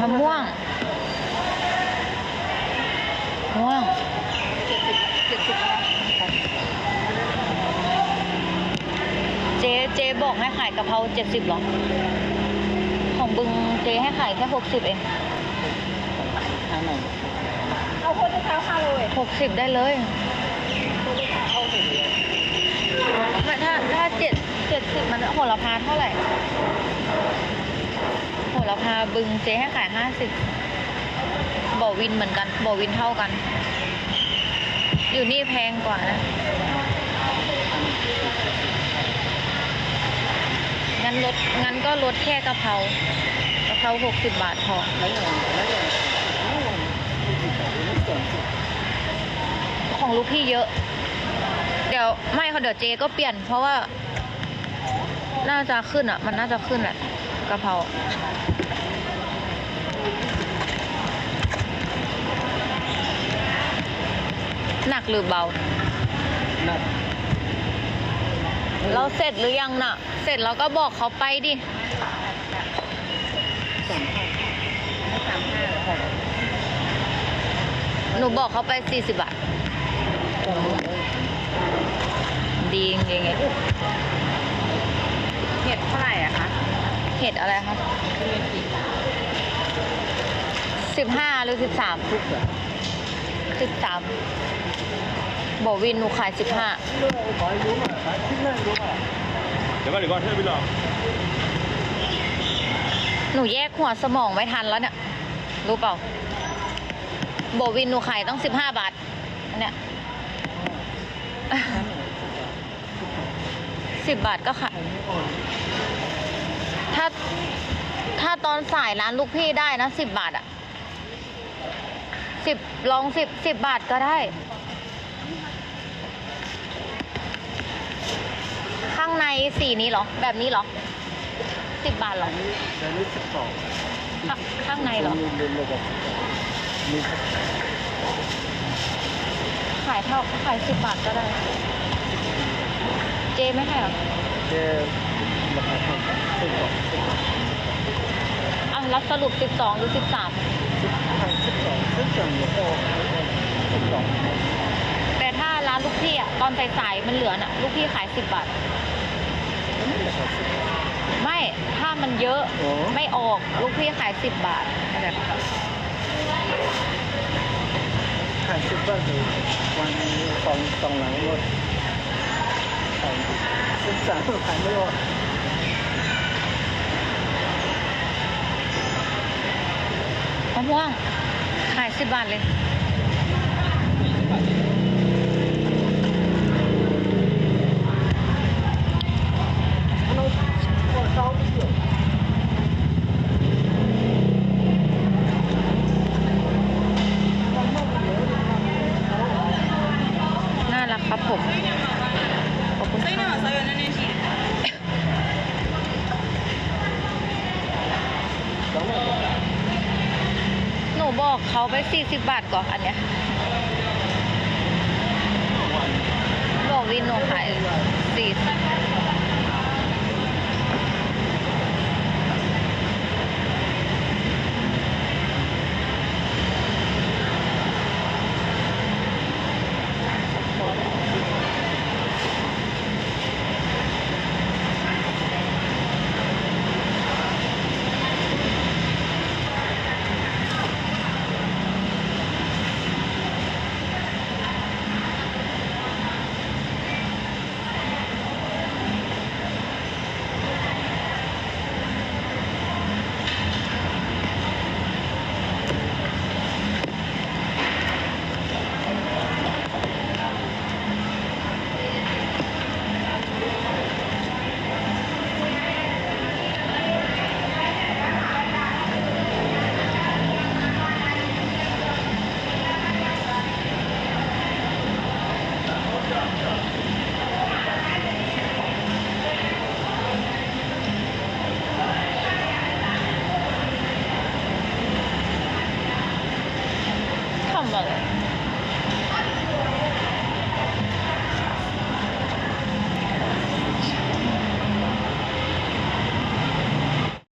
มะม่วงมะม่วงเจ็ดสิบเจ็ดสิบแล้วเจ๊เจ๊บอกให้ขายกะเพราเจ็ดสิบหรอ ของบึงเจ๊ให้ขายแค่หกสิบเองทางไหนเอาคนที่เท้าห้าโลเองหกสิบได้เลยคนที่เท้าเอาถึงไม่ถ้าถ้าเจ็ดเจ็ดสิบมันโหระพาเท่าไหร่โห ระพาบึงเจ๊ให้ขายห้าสิบบ่อวินเหมือนกันบ่อวินเท่ากัน อยู่นี่แพงกว่านะงั้นลดงั้นก็ลดแค่กะเพรากะเพราหกสิบบาทพอของลูกพี่เยอะ เดี๋ยวไม่เขาเดี๋ยวเจก็เปลี่ยน เพราะว่า น่าจะขึ้นอะ มันน่าจะขึ้นแหละ กะเพราหนักหรือเบานับเราเสร็จหรือยังน่ะ เสร็จแล้วก็บอกเขาไปดิสามห้าสามห้าค่ะหนูบอกเขาไปสี่สิบบาท ดีจริงๆไงเห็ดเท่าไหร่อะคะ เห็ดอะไรคะสิบห้าหรือสิบสามทุกแบบสิบสามบอกวินหนูขายสิบห้าเรื่องขอรู้หน่อยครับที่เรื่องรู้หน่อยเดี๋ยวก่อนเดี๋ยวก่อนเธอไปรอหนูแยกหัวสมองไม่ทันแล้วเนี่ย รู้เปล่าบอวินหนูขายต้องสิบห้าบาทอันเนี่ยสิบบาทก็ขาย ถ้าถ้าตอนสายร้านลูกพี่ได้นะสิบบาทอะสิบลองสิบสิบบาทก็ได้ ข้างในสีนี้เหรอ แบบนี้เหรอสิบบาทเหรออันนี้เดี๋ยวนี้สิบสองข้างข้างในเหรอมีเรียนระบบมีขายเท่าขายสิบบาทก็ได้ เจไม่ให้เหรอเจ ราคาเท่ากันสิบสองสิบสองอะแล้วสรุปสิบสองหรือสิบสามสิบทางสิบสองสิบสองเนี่ยโอสิบสองแต่ถ้าร้านลูกพี่อะตอนสายๆมันเหลือน่ะลูกพี่ขายสิบบาทอันนี้ราคาสิบไม่ถ้ามันเยอะอ๋อไม่ออกลูกพี่ขายสิบบาทขายสิบบาทเลยวันสองสองหลังรถขายสิบสามขายไม่ออก มะม่วงขายสิบบาทเลย น่ารักครับผม ขอบคุณค่ะห นูบอกเขาไปสี่สิบบาทก่อนอันเนี้ยบอกวินหนูขายสี่สิบ 看吧。